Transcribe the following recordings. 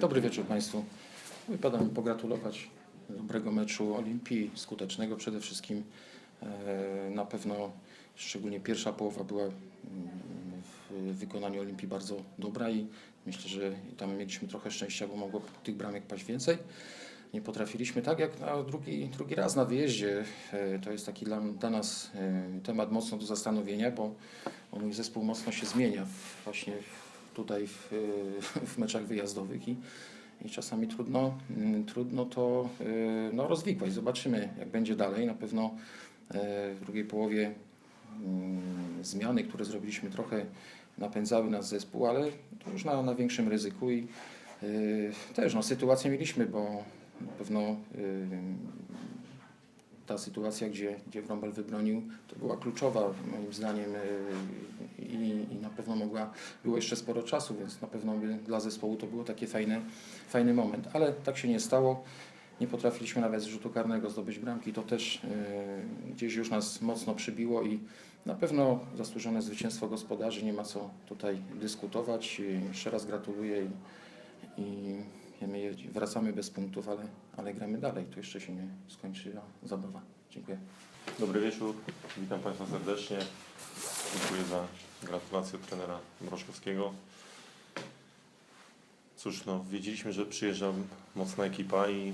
Dobry wieczór Państwu. Wypada mi pogratulować dobrego meczu Olimpii, skutecznego przede wszystkim. E, Na pewno szczególnie pierwsza połowa była mm, w wykonaniu Olimpii bardzo dobra i myślę, że tam mieliśmy trochę szczęścia, bo mogło tych bramek paść więcej. Nie potrafiliśmy tak jak na drugi, drugi raz na wyjeździe. E, To jest taki dla, dla nas e, temat mocno do zastanowienia, bo mój zespół mocno się zmienia właśnie tutaj w, w meczach wyjazdowych i, i czasami trudno, mm, trudno to e, no, rozwikłać. Zobaczymy jak będzie dalej. Na pewno e, w drugiej połowie mm, zmiany, które zrobiliśmy trochę napędzały nas zespół, ale to już na, na większym ryzyku i y, też no, sytuację mieliśmy, bo na pewno y, ta sytuacja, gdzie, gdzie Wrąbel wybronił, to była kluczowa moim zdaniem y, i, i na pewno mogła, było jeszcze sporo czasu, więc na pewno by dla zespołu to było taki fajny, fajny moment, ale tak się nie stało. Nie potrafiliśmy nawet z rzutu karnego zdobyć bramki, to też y, gdzieś już nas mocno przybiło i na pewno zasłużone zwycięstwo gospodarzy, nie ma co tutaj dyskutować. Jeszcze raz gratuluję i, i my wracamy bez punktów, ale, ale gramy dalej. Tu jeszcze się nie skończyła zabawa. Dziękuję. Dobry wieczór, witam Państwa serdecznie. Dziękuję za gratulacje od trenera Mroczkowskiego. Cóż, no, wiedzieliśmy, że przyjeżdża mocna ekipa i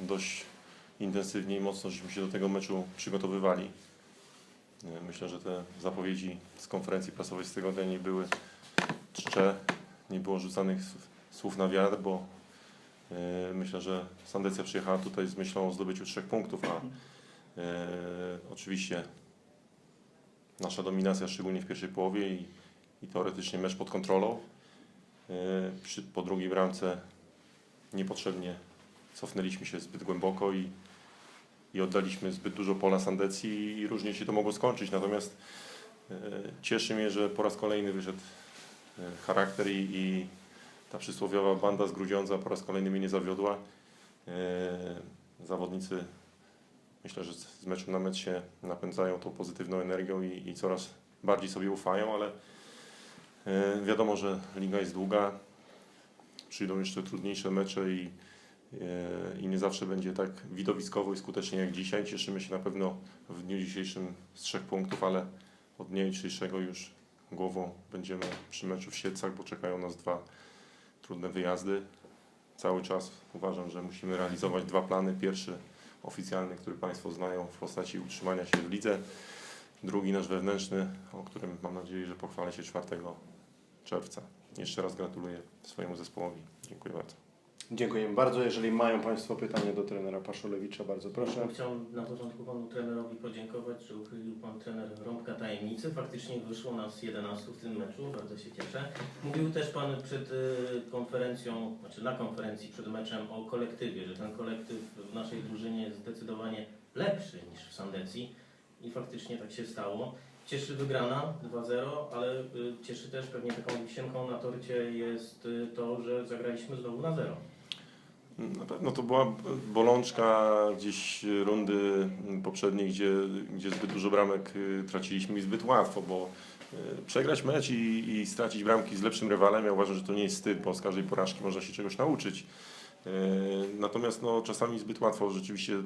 dość intensywnie i mocno żeśmy się do tego meczu przygotowywali. E, Myślę, że te zapowiedzi z konferencji prasowej z tego dnia nie były czcze, nie było rzucanych słów na wiatr, bo myślę, że Sandecja przyjechała tutaj z myślą o zdobyciu trzech punktów, a E, oczywiście nasza dominacja, szczególnie w pierwszej połowie i, i teoretycznie mecz pod kontrolą. E, przy, po drugiej bramce niepotrzebnie cofnęliśmy się zbyt głęboko i, i oddaliśmy zbyt dużo pola Sandecji i różnie się to mogło skończyć. Natomiast e, cieszy mnie, że po raz kolejny wyszedł e, charakter i, i ta przysłowiowa banda z Grudziądza po raz kolejny mnie nie zawiodła. E, Zawodnicy myślę, że z meczu na mecz się napędzają tą pozytywną energią i, i coraz bardziej sobie ufają, ale e, wiadomo, że liga jest długa, przyjdą jeszcze trudniejsze mecze i, e, i nie zawsze będzie tak widowiskowo i skutecznie jak dzisiaj. Cieszymy się na pewno w dniu dzisiejszym z trzech punktów, ale od dnia jutrzejszego już głową będziemy przy meczu w Siedlcach, bo czekają nas dwa trudne wyjazdy. Cały czas uważam, że musimy realizować dwa plany. Pierwszy oficjalny, który Państwo znają w postaci utrzymania się w lidze. Drugi nasz wewnętrzny, o którym mam nadzieję, że pochwalę się 4 czerwca. Jeszcze raz gratuluję swojemu zespołowi. Dziękuję bardzo. Dziękujemy bardzo. Jeżeli mają Państwo pytania do trenera Paszolewicza, bardzo proszę. Chciałem na początku panu trenerowi podziękować, że uchylił pan trener rąbka tajemnicy. Faktycznie wyszło nas 11 w tym meczu, bardzo się cieszę. Mówił też pan przed y, konferencją, znaczy na konferencji przed meczem o kolektywie, że ten kolektyw w naszej drużynie jest zdecydowanie lepszy niż w Sandecji i faktycznie tak się stało. Cieszy wygrana 2-0, ale y, cieszy też pewnie taką wisienką na torcie jest y, to, że zagraliśmy znowu na zero. Na pewno to była bolączka gdzieś rundy poprzedniej, gdzie, gdzie zbyt dużo bramek y, traciliśmy i zbyt łatwo, bo y, przegrać mecz i, i stracić bramki z lepszym rywalem, ja uważam, że to nie jest wstyd, bo z każdej porażki można się czegoś nauczyć. Y, Natomiast no, czasami zbyt łatwo rzeczywiście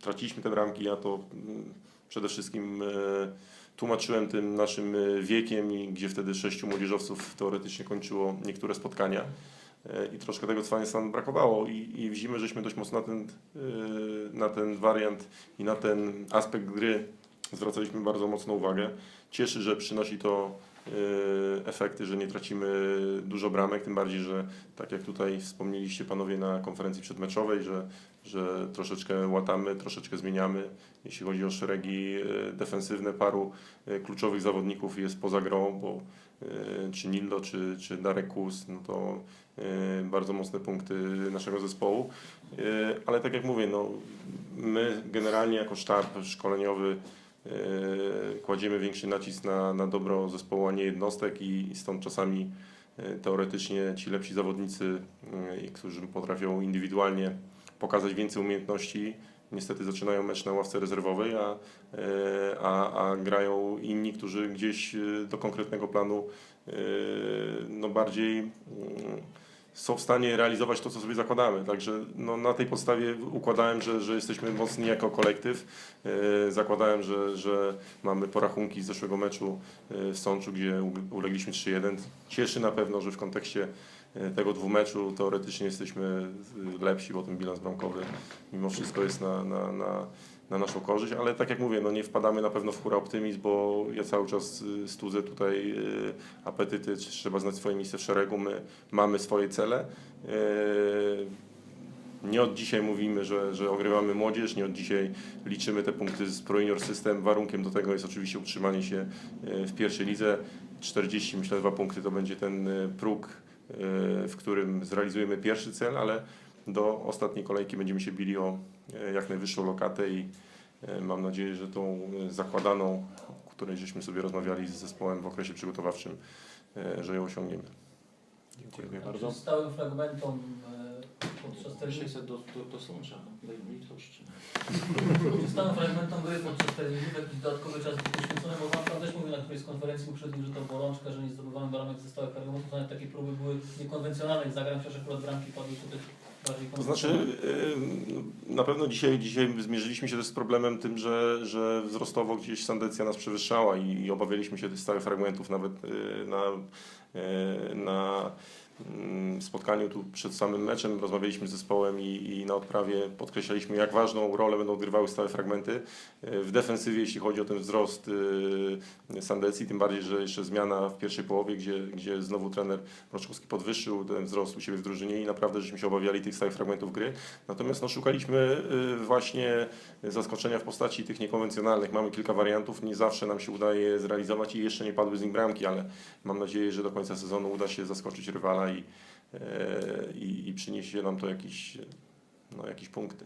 traciliśmy te bramki, ja to przede wszystkim tłumaczyłem tym naszym wiekiem, gdzie wtedy sześciu młodzieżowców teoretycznie kończyło niektóre spotkania. E, i troszkę tego cwania brakowało i, i w zimę żeśmy dość mocno na ten, yy, na ten wariant i na ten aspekt gry zwracaliśmy bardzo mocną uwagę. Cieszy, że przynosi to efekty, że nie tracimy dużo bramek, tym bardziej, że tak jak tutaj wspomnieliście panowie na konferencji przedmeczowej, że, że troszeczkę łatamy, troszeczkę zmieniamy. Jeśli chodzi o szeregi yy, defensywne, paru yy, kluczowych zawodników jest poza grą, bo czy Nildo, czy, czy Darek Kus, no to bardzo mocne punkty naszego zespołu. Ale tak jak mówię, no, my generalnie jako sztab szkoleniowy kładziemy większy nacisk na, na dobro zespołu, a nie jednostek i stąd czasami e, teoretycznie ci lepsi zawodnicy, e, którzy potrafią indywidualnie pokazać więcej umiejętności, niestety zaczynają mecz na ławce rezerwowej, a, e, a, a grają inni, którzy gdzieś do konkretnego planu no bardziej mm, są w stanie realizować to, co sobie zakładamy. Także no, na tej podstawie układałem, że, że jesteśmy mocni jako kolektyw. E, Zakładałem, że, że mamy porachunki z zeszłego meczu e, w Sączu, gdzie ulegliśmy 3-1. Cieszy na pewno, że w kontekście tego dwumeczu teoretycznie jesteśmy e, lepsi, bo ten bilans bramkowy mimo wszystko jest na, na, na, na naszą korzyść, ale tak jak mówię, no nie wpadamy na pewno w hura optymizm, bo ja cały czas y, studzę tutaj y, apetyty, trzeba znać swoje miejsce w szeregu, my mamy swoje cele. Y, Nie od dzisiaj mówimy, że, że ogrywamy młodzież, nie od dzisiaj liczymy te punkty z Pro Junior System. Warunkiem do tego jest oczywiście utrzymanie się y, w pierwszej lidze. 40, myślę, dwa punkty to będzie ten y, próg, y, w którym zrealizujemy pierwszy cel, ale do ostatniej kolejki będziemy się bili o e, jak najwyższą lokatę i e, mam nadzieję, że tą e, zakładaną, o której żeśmy sobie rozmawiali z zespołem w okresie przygotowawczym, że ją osiągniemy. Dziękuję bardzo. Stałym fragmentom e, podczas treningu, 600 do, do, do Sącza, no, daj mi litość. czy stałym fragmentom były podczas treningu jakiś dodatkowy czas był poświęcony, bo Pan, też mówił na którejś z konferencji poprzedniej, że to bolączka, że nie zdobywamy baramek ze stałych fragmentów, to nawet takie próby były niekonwencjonalnych zagrań, chociaż akurat bramki padły tutaj bardziej To znaczy, e, na pewno dzisiaj, dzisiaj zmierzyliśmy się też z problemem tym, że, że wzrostowo gdzieś Sandecja nas przewyższała i, i obawialiśmy się tych stałych fragmentów nawet e, na, na mm, spotkaniu tu przed samym meczem rozmawialiśmy z zespołem i, i na odprawie podkreślaliśmy, jak ważną rolę będą odgrywały stałe fragmenty E, w defensywie, jeśli chodzi o ten wzrost e, Sandecji, tym bardziej, że jeszcze zmiana w pierwszej połowie, gdzie, gdzie znowu trener Mroczkowski podwyższył ten wzrost u siebie w drużynie i naprawdę żeśmy się obawiali tych stałych fragmentów gry. Natomiast no, szukaliśmy e, właśnie zaskoczenia w postaci tych niekonwencjonalnych. Mamy kilka wariantów, nie zawsze nam się udaje je zrealizować i jeszcze nie padły z nich bramki, ale mam nadzieję, że do końca sezonu uda się zaskoczyć rywala i, e, i, i przyniesie nam to jakieś, no, jakieś punkty.